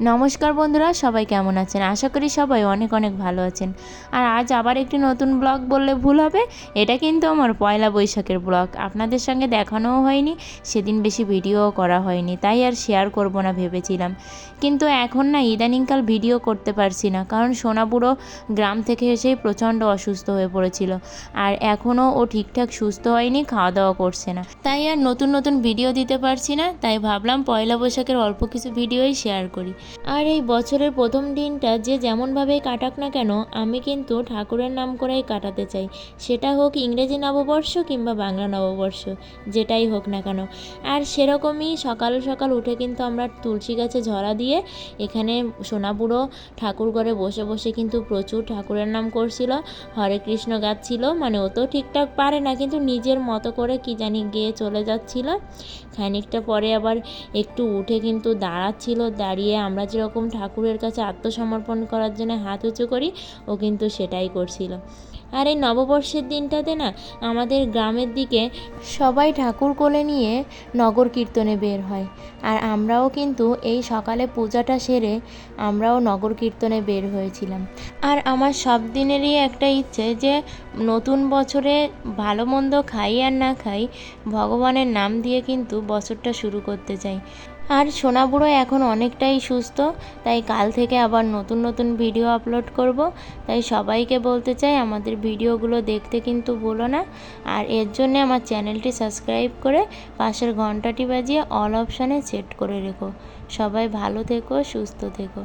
নমস্কার বন্ধুরা, সবাই কেমন আছেন? আশা করি সবাই অনেক অনেক ভালো আছেন। আর আজ আবার একটি নতুন ব্লগ বললে ভুল হবে, এটা কিন্তু আমার পয়লা বৈশাখের ব্লগ। আপনাদের সঙ্গে দেখানোও হয়নি, সেদিন বেশি ভিডিওও করা হয়নি, তাই আর শেয়ার করব না ভেবেছিলাম। কিন্তু এখন না ইদানিংকাল ভিডিও করতে পারছি না, কারণ সোনাপুরো গ্রাম থেকে এসেই প্রচণ্ড অসুস্থ হয়ে পড়েছিল। আর এখনও ও ঠিকঠাক সুস্থ হয়নি খাওয়া দাওয়া করছে না। তাই আর নতুন নতুন ভিডিও দিতে পারছি না, তাই ভাবলাম পয়লা বৈশাখের অল্প কিছু ভিডিওই শেয়ার করি। আর এই বছরের প্রথম দিনটা যে যেমনভাবেই কাটাক না কেন, আমি কিন্তু ঠাকুরের নাম করেই কাটাতে চাই। সেটা হোক ইংরেজি নববর্ষ কিংবা বাংলা নববর্ষ, যেটাই হোক না কেন। আর সেরকমই সকাল সকাল উঠে কিন্তু আমরা তুলসী গাছে ঝরা দিয়ে এখানে সোনাপুরো ঠাকুর ঘরে বসে বসে কিন্তু প্রচুর ঠাকুরের নাম করছিল। হরে কৃষ্ণ গাচ্ছিল মানে ও তো ঠিকঠাক পারে না, কিন্তু নিজের মতো করে কি জানি গিয়ে চলে যাচ্ছিল। খানিকটা পরে আবার একটু উঠে কিন্তু দাঁড়াচ্ছিল, দাঁড়িয়ে আমরা যেরকম ঠাকুরের কাছে আত্মসমর্পণ করার জন্য হাত উঁচু করি, ও কিন্তু সেটাই করছিল। আর এই নববর্ষের দিনটাতে না, আমাদের গ্রামের দিকে সবাই ঠাকুর কোলে নিয়ে নগর কীর্তনে বের হয়। আর আমরাও কিন্তু এই সকালে পূজাটা সেরে আমরাও নগর কীর্তনে বের হয়েছিলাম। আর আমার সব দিনেরই একটা ইচ্ছে যে, নতুন বছরে ভালো মন্দ খাই আর না খাই, ভগবানের নাম দিয়ে কিন্তু বছরটা শুরু করতে চাই। আর সোনা বুড়ো এখন অনেকটাই সুস্থ, তাই কাল থেকে আবার নতুন নতুন ভিডিও আপলোড করব। তাই সবাইকে বলতে চাই, আমাদের ভিডিওগুলো দেখতে কিন্তু ভুলো না। আর এর জন্যে আমার চ্যানেলটি সাবস্ক্রাইব করে পাশের ঘন্টাটি বাজিয়ে অল অপশানে সেট করে রেখো। সবাই ভালো থেকো, সুস্থ থেকো।